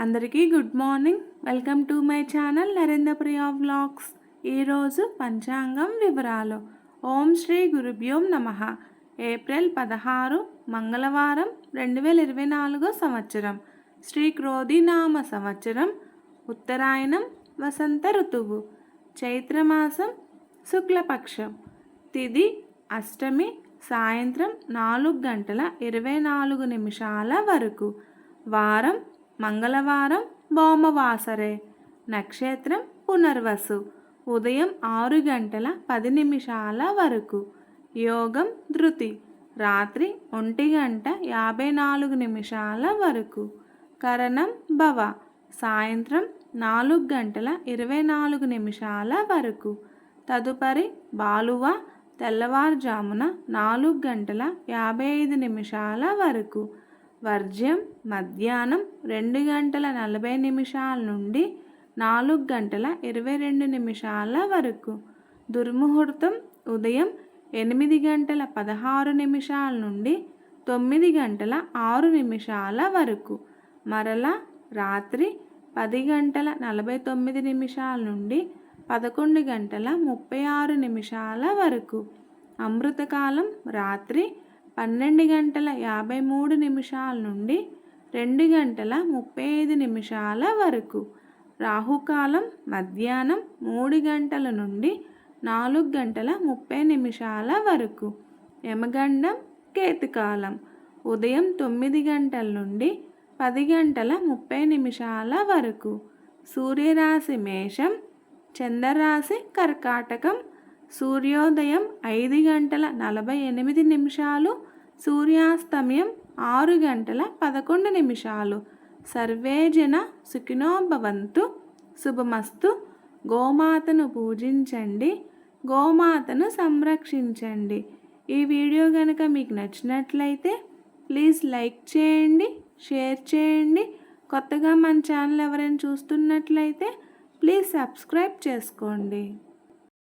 అందరికీ good morning. Welcome to my channel Narendra Priya vlogs. ఈరోజు పంచాంగం వివరాలు. ఓం శ్రీ గురుభ్యోం నమ. ఏప్రిల్ పదహారు మంగళవారం రెండు వేల ఇరవై నాలుగో సంవత్సరం. శ్రీ క్రోధినామ సంవత్సరం. ఉత్తరాయణం వసంత ఋతువు. చైత్రమాసం శుక్లపక్షం. తిది అష్టమి సాయంత్రం నాలుగు గంటల ఇరవై నాలుగు నిమిషాల వరకు. వారం మంగళవారం భౌమవాసరే. నక్షత్రం పునర్వసు. ఉదయం ఆరు గంటల పది నిమిషాల వరకు. యోగం ధృతి. రాత్రి ఒంటి గంట యాభై నాలుగు నిమిషాల వరకు. కరణం భవ. సాయంత్రం నాలుగు గంటల ఇరవై నాలుగు నిమిషాల వరకు. తదుపరి బాలువ. తెల్లవారుజామున నాలుగు గంటల యాభై ఐదు నిమిషాల వరకు. వర్జ్యం మధ్యాహ్నం రెండు గంటల నలభై నిమిషాల నుండి నాలుగు గంటల ఇరవై రెండు నిమిషాల వరకు. దుర్ముహూర్తం ఉదయం ఎనిమిది గంటల పదహారు నిమిషాల నుండి తొమ్మిది గంటల ఆరు నిమిషాల వరకు. మరలా రాత్రి పది గంటల నలభై తొమ్మిది నిమిషాల నుండి పదకొండు గంటల ముప్పై ఆరు నిమిషాల వరకు. అమృతకాలం రాత్రి పన్నెండు గంటల యాభై మూడు నిమిషాల నుండి రెండు గంటల ముప్పై ఐదు నిమిషాల వరకు. రాహుకాలం మధ్యాహ్నం మూడు గంటల నుండి నాలుగు గంటల ముప్పై నిమిషాల వరకు. యమగండం కేతుకాలం ఉదయం తొమ్మిది గంటల నుండి పది గంటల ముప్పై నిమిషాల వరకు. సూర్యరాశి మేషం చంద్రరాశి కర్కాటకం సూర్యోదయం ఐదు గంటల నలభై ఎనిమిది నిమిషాలు సూర్యాస్తమయం ఆరు గంటల పదకొండు నిమిషాలు. సర్వే జన సుఖినోభవంతు. శుభమస్తు. గోమాతను పూజించండి. గోమాతను సంరక్షించండి. ఈ వీడియో కనుక మీకు నచ్చినట్లయితే ప్లీజ్ లైక్ చేయండి షేర్ చేయండి. కొత్తగా మన ఛానల్ ఎవరైనా చూస్తున్నట్లయితే ప్లీజ్ సబ్స్క్రైబ్ చేసుకోండి.